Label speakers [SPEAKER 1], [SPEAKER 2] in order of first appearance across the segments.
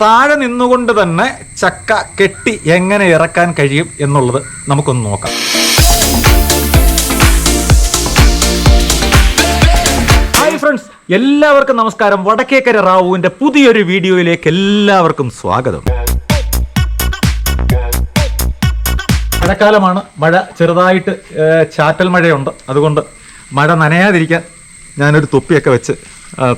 [SPEAKER 1] താഴെ നിന്നുകൊണ്ട് തന്നെ ചക്ക കെട്ടി എങ്ങനെ ഇറക്കാൻ കഴിയും എന്നുള്ളത് നമുക്കൊന്ന് നോക്കാം. ഹായ് ഫ്രണ്ട്സ് എല്ലാവർക്കും നമസ്കാരം. വടക്കേക്കര റാവുവിന്റെ പുതിയൊരു വീഡിയോയിലേക്ക് എല്ലാവർക്കും സ്വാഗതം. മഴക്കാലമാണ്. മഴ ചെറുതായിട്ട് ചാറ്റൽ മഴയുണ്ട്. അതുകൊണ്ട് മഴ നനയാതിരിക്കാൻ ഞാനൊരു തൊപ്പിയൊക്കെ വെച്ച്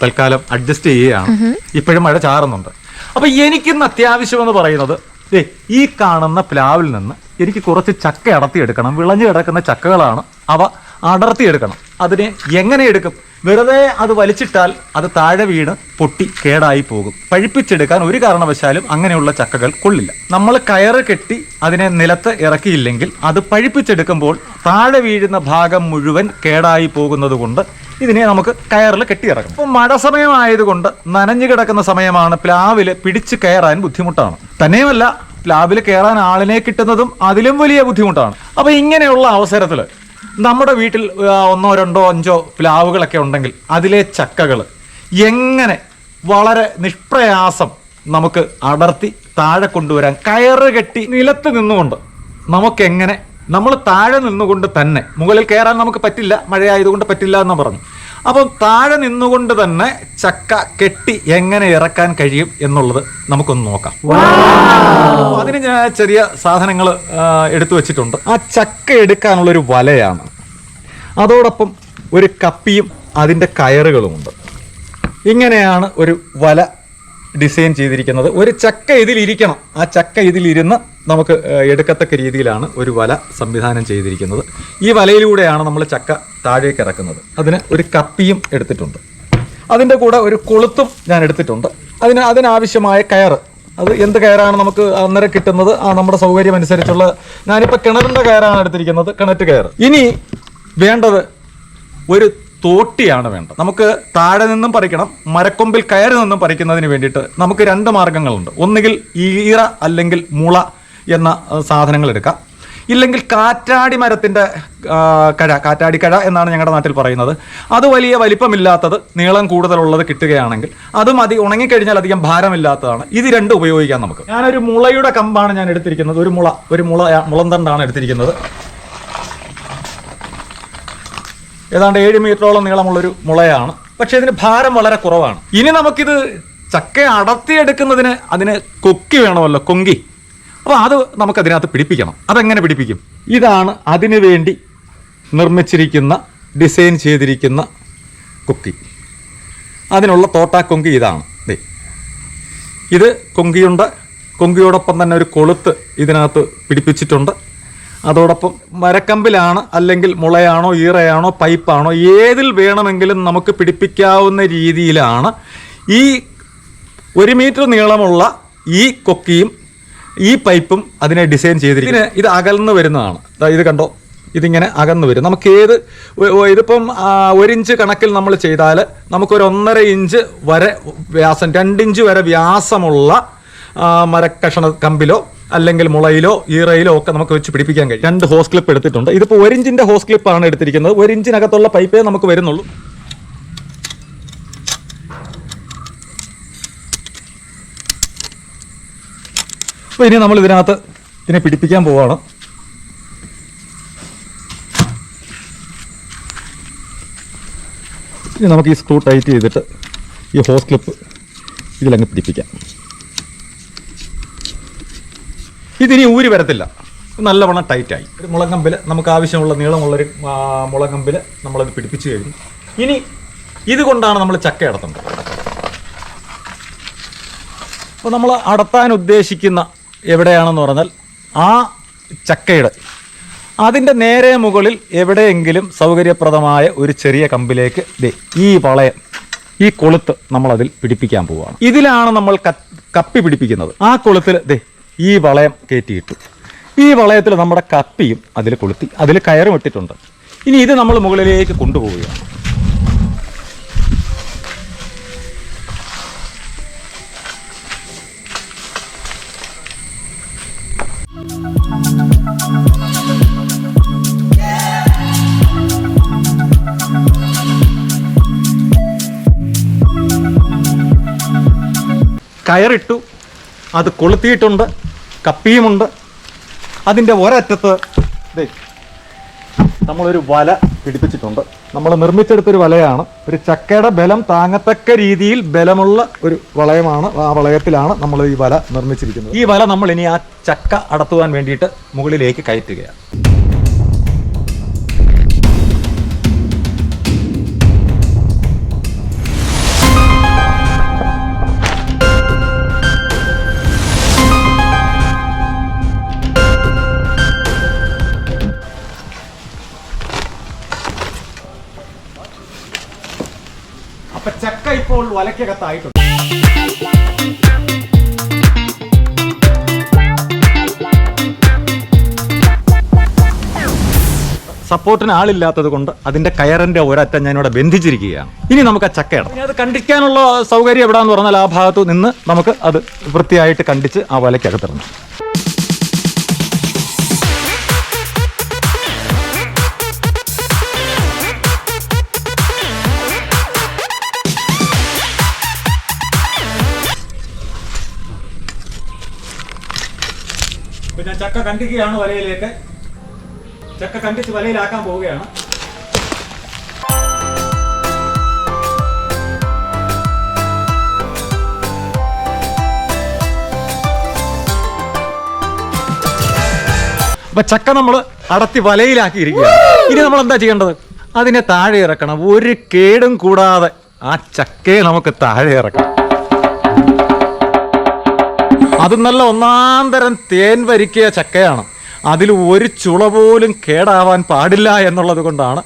[SPEAKER 1] തൽക്കാലം അഡ്ജസ്റ്റ് ചെയ്യുകയാണ്. ഇപ്പോഴും മഴ ചാറുന്നുണ്ട്. അപ്പൊ എനിക്കിന്ന് അത്യാവശ്യം എന്ന് പറയുന്നത് ദേ ഈ കാണുന്ന പ്ലാവിൽ നിന്ന് എനിക്ക് കുറച്ച് ചക്ക അടർത്തിയെടുക്കണം വിളഞ്ഞു കിടക്കുന്ന ചക്കകളാണ് അവ അടർത്തിയെടുക്കണം അതിനെ എങ്ങനെ എടുക്കും? വെറുതെ അത് വലിച്ചിട്ടാൽ അത് താഴെ വീണ് പൊട്ടി കേടായി പോകും. പഴിപ്പിച്ചെടുക്കാൻ ഒരു കാരണവശാലും അങ്ങനെയുള്ള ചക്കകൾ കൊള്ളില്ല. നമ്മൾ കയറ് കെട്ടി അതിനെ നിലത്ത് ഇറക്കിയില്ലെങ്കിൽ അത് പഴിപ്പിച്ചെടുക്കുമ്പോൾ താഴെ വീഴുന്ന ഭാഗം മുഴുവൻ കേടായി പോകുന്നത് കൊണ്ട് ഇതിനെ നമുക്ക് കയറിൽ കെട്ടിയിറക്കണം അപ്പം മഴ സമയമായതുകൊണ്ട് നനഞ്ഞു കിടക്കുന്ന സമയമാണ് പ്ലാവിൽ പിടിച്ച് കയറാൻ ബുദ്ധിമുട്ടാണ്. തന്നെയുമല്ല പ്ലാവിൽ കയറാൻ ആളിനെ കിട്ടുന്നതും അതിലും വലിയ ബുദ്ധിമുട്ടാണ്. അപ്പോൾ ഇങ്ങനെയുള്ള അവസരത്തിൽ നമ്മുടെ വീട്ടിൽ ഒന്നോ രണ്ടോ അഞ്ചോ പ്ലാവുകളൊക്കെ ഉണ്ടെങ്കിൽ അതിലെ ചക്കകൾ എങ്ങനെ വളരെ നിഷ്പ്രയാസം നമുക്ക് അടർത്തി താഴെ കൊണ്ടുവരാൻ കയറ് കെട്ടി നിലത്ത് നിന്നുകൊണ്ട് നമുക്കെങ്ങനെ നമ്മൾ താഴെ നിന്നുകൊണ്ട് തന്നെ മുകളിൽ കയറാൻ നമുക്ക് പറ്റില്ല മഴയായതുകൊണ്ട് പറ്റില്ല എന്ന് പറഞ്ഞു. അപ്പം താഴെ നിന്നുകൊണ്ട് തന്നെ ചക്ക കെട്ടി എങ്ങനെ ഇറക്കാൻ കഴിയും എന്നുള്ളത് നമുക്കൊന്ന് നോക്കാം. ചെറിയ സാധനങ്ങൾ എടുത്തു വെച്ചിട്ടുണ്ട്. ആ ചക്ക എടുക്കാനുള്ള ഒരു വലയാണ്. അതോടൊപ്പം ഒരു കപ്പിയും അതിന്റെ കയറുകളുമുണ്ട്. ഇങ്ങനെയാണ് ഒരു വല ഡിസൈൻ ചെയ്തിരിക്കുന്നത്. ഒരു ചക്ക ഇതിലിരിക്കണം. ആ ചക്ക ഇതിലിരുന്ന് നമുക്ക് എടുക്കത്തക്ക രീതിയിലാണ് ഒരു വല സംവിധാനം ചെയ്തിരിക്കുന്നത്. ഈ വലയിലൂടെയാണ് നമ്മൾ ചക്ക താഴേക്ക് ഇറക്കുന്നത്. അതിന് ഒരു കപ്പിയും എടുത്തിട്ടുണ്ട്. അതിന്റെ കൂടെ ഒരു കൊളുത്തും ഞാൻ എടുത്തിട്ടുണ്ട്. അതിന് അതിനാവശ്യമായ കയറ്. അത് എന്ത് കയറാണ് നമുക്ക് അന്നേരം കിട്ടുന്നത്? ആ നമ്മുടെ സൗകര്യം അനുസരിച്ചുള്ള ഞാനിപ്പോൾ കിണറിന്റെ കയറാണ് എടുത്തിരിക്കുന്നത് കിണറ്റ് കയർ ഇനി വേണ്ടത് ഒരു തോട്ടിയാണ് വേണ്ടത്. നമുക്ക് താഴെ നിന്നും പറിക്കണം മരക്കൊമ്പിൽ കയറി നിന്നും പറിക്കുന്നതിന് വേണ്ടിയിട്ട് നമുക്ക് രണ്ട് മാർഗങ്ങളുണ്ട്. ഒന്നുകിൽ ഈറ അല്ലെങ്കിൽ മുള എന്ന സാധനങ്ങൾ എടുക്കാം. ഇല്ലെങ്കിൽ കാറ്റാടി മരത്തിന്റെ കഴ കാറ്റാടി കഴ എന്നാണ് ഞങ്ങളുടെ നാട്ടിൽ പറയുന്നത്. അത് വലിയ വലിപ്പമില്ലാത്തത് നീളം കൂടുതലുള്ളത് കിട്ടുകയാണെങ്കിൽ അത് മതി ഉണങ്ങിക്കഴിഞ്ഞാൽ അധികം ഭാരമില്ലാത്തതാണ്. ഇത് രണ്ട് ഉപയോഗിക്കാം നമുക്ക്. ഞാനൊരു മുളയുടെ കമ്പാണ് ഞാൻ എടുത്തിരിക്കുന്നത്. ഒരു മുള ഒരു മുള മുളന്തണ്ടാണ് എടുത്തിരിക്കുന്നത്. ഏതാണ്ട് ഏഴ് മീറ്ററോളം നീളമുള്ളൊരു മുളയാണ്. പക്ഷേ ഇതിന് ഭാരം വളരെ കുറവാണ്. ഇനി നമുക്കിത് ചക്ക അടർത്തിയെടുക്കുന്നതിന് അതിന് കൊക്കി വേണമല്ലോ കൊങ്കി. അപ്പോൾ അത് നമുക്ക് അതിനകത്ത് പിടിപ്പിക്കണം. അതെങ്ങനെ പിടിപ്പിക്കും? ഇതാണ് അതിനു വേണ്ടി നിർമ്മിച്ചിരിക്കുന്ന ഡിസൈൻ ചെയ്തിരിക്കുന്ന കൊക്കി. അതിനുള്ള തോട്ടാ കൊങ്കി ഇതാണ്. ദേ. ഇത് കൊങ്കിയുണ്ട്. കൊങ്കിയോടൊപ്പം തന്നെ ഒരു കൊളുത്ത് ഇതിനകത്ത് പിടിപ്പിച്ചിട്ടുണ്ട്. അതോടൊപ്പം മരക്കമ്പിലാണ് അല്ലെങ്കിൽ മുളയാണോ ഈറയാണോ പൈപ്പാണോ ഏതിൽ വേണമെങ്കിലും നമുക്ക് പിടിപ്പിക്കാവുന്ന രീതിയിലാണ് ഈ ഒരു മീറ്റർ നീളമുള്ള ഈ കൊക്കിയും ഈ പൈപ്പും അതിനെ ഡിസൈൻ ചെയ്തിരിക്കുന്നത് ഇത് അകൽന്ന് വരുന്നതാണ്. ഇത് കണ്ടോ? ഇതിങ്ങനെ അകന്നു വരും. നമുക്ക് ഏത് ഇതിപ്പം ഒരിഞ്ച് കണക്കിൽ നമ്മൾ ചെയ്താൽ നമുക്കൊരു ഒന്നര ഇഞ്ച് വരെ വ്യാസം രണ്ടിഞ്ച് വരെ വ്യാസമുള്ള മരക്കഷണ കമ്പിലോ അല്ലെങ്കിൽ മുളയിലോ ഈറയിലോ ഒക്കെ നമുക്ക് വെച്ച് പിടിപ്പിക്കാൻ കഴിയും. രണ്ട് ഹോസ് ക്ലിപ്പ് എടുത്തിട്ടുണ്ട്. ഇതിപ്പോൾ ഒരിഞ്ചിന്റെ ഹോസ് ക്ലിപ്പാണ് എടുത്തിരിക്കുന്നത്. ഒരിഞ്ചിനകത്തുള്ള പൈപ്പേ നമുക്ക് വരുന്നുള്ളൂ. അപ്പോൾ ഇനി നമ്മൾ ഇതിനകത്ത് ഇതിനെ പിടിപ്പിക്കാൻ പോവാണ്. ഇനി നമുക്ക് ഈ സ്ക്രൂ ടൈറ്റ് ചെയ്തിട്ട് ഈ ഹോസ് ക്ലിപ്പ് ഇതിലങ്ങ് പിടിപ്പിക്കാം. ഇതിനി ഊരി വരത്തില്ല. നല്ലവണ്ണം ടൈറ്റായി ഒരു മുളങ്കമ്പിൽ നമുക്ക് ആവശ്യമുള്ള നീളമുള്ളൊരു മുളങ്കമ്പിൽ നമ്മളത് പിടിപ്പിച്ച് കഴിഞ്ഞു. ഇനി ഇതുകൊണ്ടാണ് നമ്മൾ ചക്ക അടത്തുന്നത്. അപ്പോൾ നമ്മൾ അടത്താൻ ഉദ്ദേശിക്കുന്ന എവിടെയാണെന്ന് പറഞ്ഞാൽ ആ ചക്കയുടെ അതിന്റെ നേരെ മുകളിൽ എവിടെയെങ്കിലും സൗകര്യപ്രദമായ ഒരു ചെറിയ കമ്പിലേക്ക് ഈ വളയം ഈ കൊളുത്ത് നമ്മളതിൽ പിടിപ്പിക്കാൻ പോവുകയാണ് ഇതിലാണ് നമ്മൾ കപ്പി പിടിപ്പിക്കുന്നത്. ആ കൊളുത്തിൽ ദേ ഈ വളയം കയറ്റിയിട്ടു. ഈ വളയത്തിൽ നമ്മുടെ കപ്പിയും അതിൽ കൊളുത്തി അതിൽ കയറും ഇട്ടിട്ടുണ്ട്. ഇനി ഇത് നമ്മൾ മുകളിലേക്ക് കൊണ്ടുപോവുകയാണ്. കയറിട്ടു. അത് കൊളുത്തിയിട്ടുണ്ട് കപ്പിയുമുണ്ട്. അതിന്റെ ഒരറ്റത്ത് ദേ നമ്മളൊരു വല പിടിപ്പിച്ചിട്ടുണ്ട്. നമ്മൾ നിർമ്മിച്ചെടുത്തൊരു വലയാണ്. ഒരു ചക്കയുടെ ബലം താങ്ങത്തക്ക രീതിയിൽ ബലമുള്ള ഒരു വളയമാണ് ആ വളയത്തിലാണ് നമ്മൾ ഈ വല നിർമ്മിച്ചിരിക്കുന്നത്. ഈ വല നമ്മൾ ഇനി ആ ചക്ക അടത്തുവാൻ വേണ്ടിയിട്ട് മുകളിലേക്ക് കയറ്റുകയാണ്. അപ്പൊ ചക്ക ഇപ്പോൾ വലക്കകത്തായിട്ടുണ്ട്. സപ്പോർട്ടിന് ആളില്ലാത്തത് കൊണ്ട് അതിന്റെ കയറിന്റെ ഒരറ്റം ഞാനിവിടെ ബന്ധിച്ചിരിക്കുകയാണ്. ഇനി നമുക്ക് ആ ചക്ക ഇടാം. അത് കണ്ടിക്കാനുള്ള സൗകര്യം എവിടാന്ന് പറഞ്ഞാൽ ആ ഭാഗത്തു നിന്ന് നമുക്ക് അത് വൃത്തിയായിട്ട് കണ്ടിച്ച് ആ വലയ്ക്കകത്തിടണം. ചക്ക കണ്ടിക്കുകയാണ് വലയിലേക്ക്. ചക്ക കണ്ടിച്ച് വലയിലാക്കാൻ പോവുകയാണ്. അപ്പൊ ചക്ക നമ്മൾ അടത്തി വലയിലാക്കിയിരിക്കുകയാണ്. ഇനി നമ്മൾ എന്താ ചെയ്യേണ്ടത്? അതിനെ താഴെ ഇറക്കണം. ഒരു കേടും കൂടാതെ ആ ചക്കയെ നമുക്ക് താഴെ ഇറക്കാം അത്. നല്ല ഒന്നാം തരം തേൻ വരിക്കിയ ചക്കയാണ്. അതിൽ ഒരു ചുള പോലും കേടാവാൻ പാടില്ല എന്നുള്ളത് കൊണ്ടാണ്.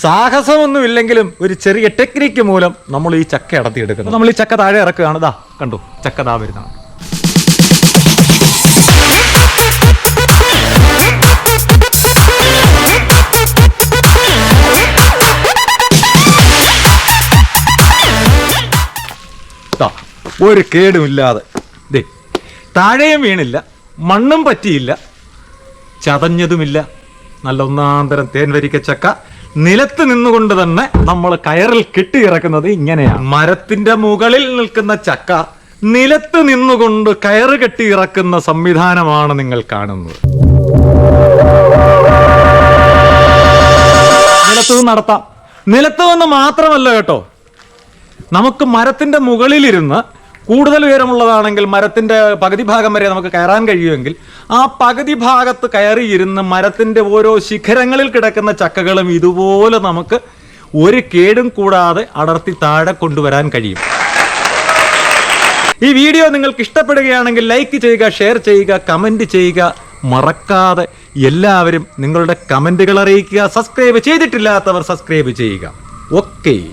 [SPEAKER 1] സാഹസമൊന്നുമില്ലെങ്കിലും ഒരു ചെറിയ ടെക്നിക്ക് മൂലം നമ്മൾ ഈ ചക്ക ഇടത്തിയെടുക്കുന്നത്. നമ്മൾ ഈ ചക്ക താഴെ ഇറക്കുകയാണ്. ദാ കണ്ടു. ചക്ക ദാ വരുന്നതാണ്. ഒരു കേടുമില്ലാതെ താഴെയും വീണില്ല മണ്ണും പറ്റിയില്ല ചതഞ്ഞതുമില്ല. നല്ല ഒന്നാന്തരം തേൻവരിക്ക ചക്ക നിലത്ത് നിന്നുകൊണ്ട് തന്നെ നമ്മൾ കയറിൽ കെട്ടി കെട്ടിയിറക്കുന്നത് ഇങ്ങനെയാണ്. മരത്തിന്റെ മുകളിൽ നിൽക്കുന്ന ചക്ക നിലത്ത് നിന്നുകൊണ്ട് കയറ് കെട്ടിയിറക്കുന്ന സംവിധാനമാണ് നിങ്ങൾ കാണുന്നത്. നിലത്ത് നടത്താം. നിലത്ത് വന്ന് മാത്രമല്ല കേട്ടോ. നമുക്ക് മരത്തിന്റെ മുകളിലിരുന്ന് കൂടുതൽ ഉയരമുള്ളതാണെങ്കിൽ മരത്തിന്റെ പകുതി ഭാഗം വരെ നമുക്ക് കയറാൻ കഴിയുമെങ്കിൽ ആ പകുതി ഭാഗത്ത് കയറിയിരുന്ന് മരത്തിന്റെ ഓരോ ശിഖരങ്ങളിൽ കിടക്കുന്ന ചക്കകളും ഇതുപോലെ നമുക്ക് ഒരു കേടും കൂടാതെ അടർത്തി താഴെ കൊണ്ടുവരാൻ കഴിയും. ഈ വീഡിയോ നിങ്ങൾക്ക് ഇഷ്ടപ്പെടുകയാണെങ്കിൽ ലൈക്ക് ചെയ്യുക ഷെയർ ചെയ്യുക കമന്റ് ചെയ്യുക. മറക്കാതെ എല്ലാവരും നിങ്ങളുടെ കമന്റുകൾ അറിയിക്കുക. സബ്സ്ക്രൈബ് ചെയ്തിട്ടില്ലാത്തവർ സബ്സ്ക്രൈബ് ചെയ്യുക. ഓക്കേ.